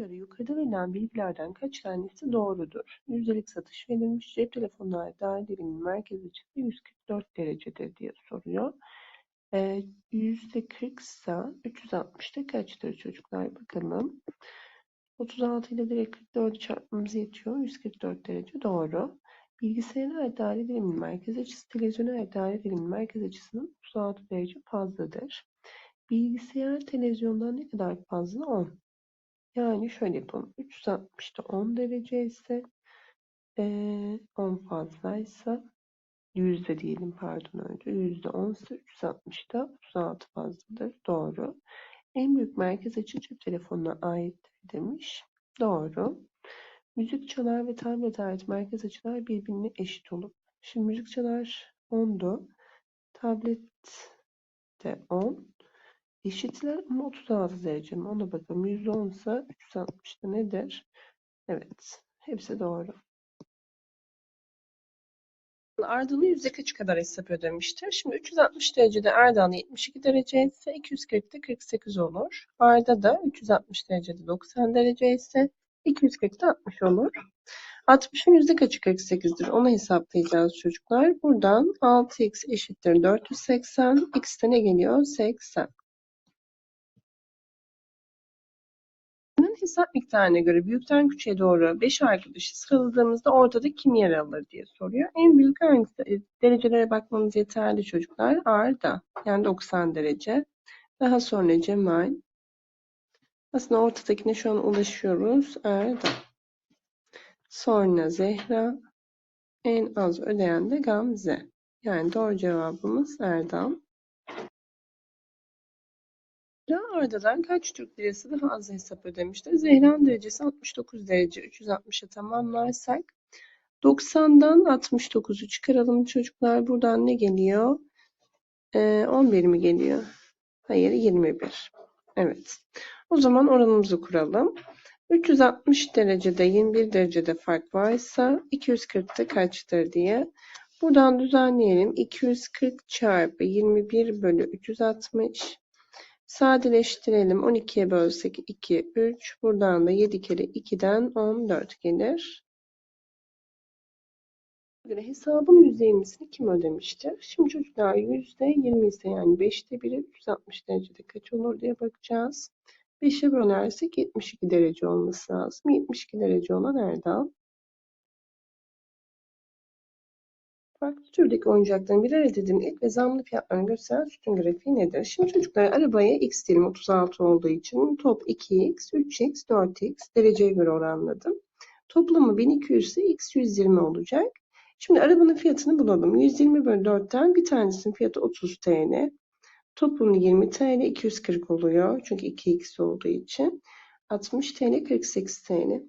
göre yukarıda verilen bilgilerden kaç tanesi doğrudur? Yüzdelik satış verilmiş. Cep telefonuna dair dilimin merkez açısı 144 derecedir diye soruyor. Ee, %40 ise 360'da kaçtır çocuklar? Bakalım. 36 ile direkt 44'ü çarpmamız yetiyor. 144 derece doğru. Bilgisayara ait daire dilimin merkez açısı televizyona ait daire dilimin merkez açısının 36 derece fazladır. Bilgisayar televizyondan ne kadar fazla? 10. Yani şöyle yapalım. 360'da 10 derece ise eee 10 fazlaysa yüzde diyelim pardon önce. Yüzde 10 ise 360'da 36 fazladır. Doğru. En büyük merkez açı cep telefonuna aittir demiş. Doğru. Müzik çalar ve tablet ait merkez açılar birbirine eşit olup. Şimdi müzik çalar 10'du. Tablet de 10. Eşitler ama 36 derece mi? Ona bakalım. %10 ise 360'da nedir? Evet. Hepsi doğru. Arda'nın yüzde kaçı kadar hesap ödemiştir? Şimdi 360 derecede Erdal 72 derece ise 240'da 48 olur. Arda da 360 derecede 90 derece ise 240'da 60 olur. 60'ın yüzde kaçı 48'dir? Onu hesaplayacağız çocuklar. Buradan 6x eşittir 480. X'te ne geliyor? 80. hesap miktarına göre büyükten küçüğe doğru 5 arkadaşı sıraladığımızda ortada kim yer alır diye soruyor. En büyük? E, derecelere bakmamız yeterli çocuklar. Arda yani 90 derece. Daha sonra Cemal. Aslında ortadakine şu an ulaşıyoruz. Erda. Sonra Zehra. En az ödeyen de Gamze. Yani doğru cevabımız Erdem. Zehra Arda'dan kaç Türk lirası daha az hesap ödemiştir? Zehra'nın derecesi 69 derece. 360'a tamamlarsak 90'dan 69'u çıkaralım çocuklar. Buradan ne geliyor? Ee, 11 mi geliyor? Hayır 21. Evet. O zaman oranımızı kuralım. 360 derecede 21 derecede fark varsa 240'ta kaçtır diye. Buradan düzenleyelim. 240 çarpı 21 bölü 360 Sadeleştirelim. 12'ye bölsek 2, 3. Buradan da 7 kere 2'den 14 gelir. göre hesabın %20'sini kim ödemiştir? Şimdi çocuklar %20 ise yani 5'te 1'i 360 derecede kaç olur diye bakacağız. 5'e bölersek 72 derece olması lazım. 72 derece olan Erdal. Farklı türdeki oyuncakların birer adetin ilk ve zamlı fiyatlarını gösteren sütun grafiği nedir? Şimdi çocuklar arabaya x diyelim 36 olduğu için top 2x, 3x, 4x dereceye göre oranladım. Toplamı 1200 ise x 120 olacak. Şimdi arabanın fiyatını bulalım. 120 bölü 4'ten bir tanesinin fiyatı 30 TL. Toplamı 20 TL 240 oluyor. Çünkü 2x olduğu için. 60 TL 48 TL.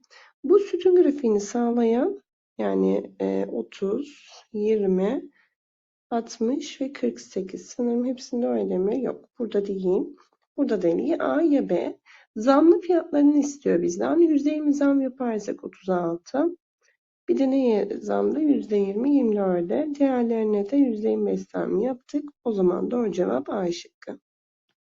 Bu sütun grafiğini sağlayan yani e, 30, 20, 60 ve 48. Sanırım hepsinde öyle mi? Yok. Burada değil. Burada değil. Ya A ya B. Zamlı fiyatlarını istiyor bizden. %20 zam yaparsak 36. Bir de neye zamlı? %20, 24'e. Diğerlerine de %25 zam yaptık. O zaman doğru cevap A şıkkı.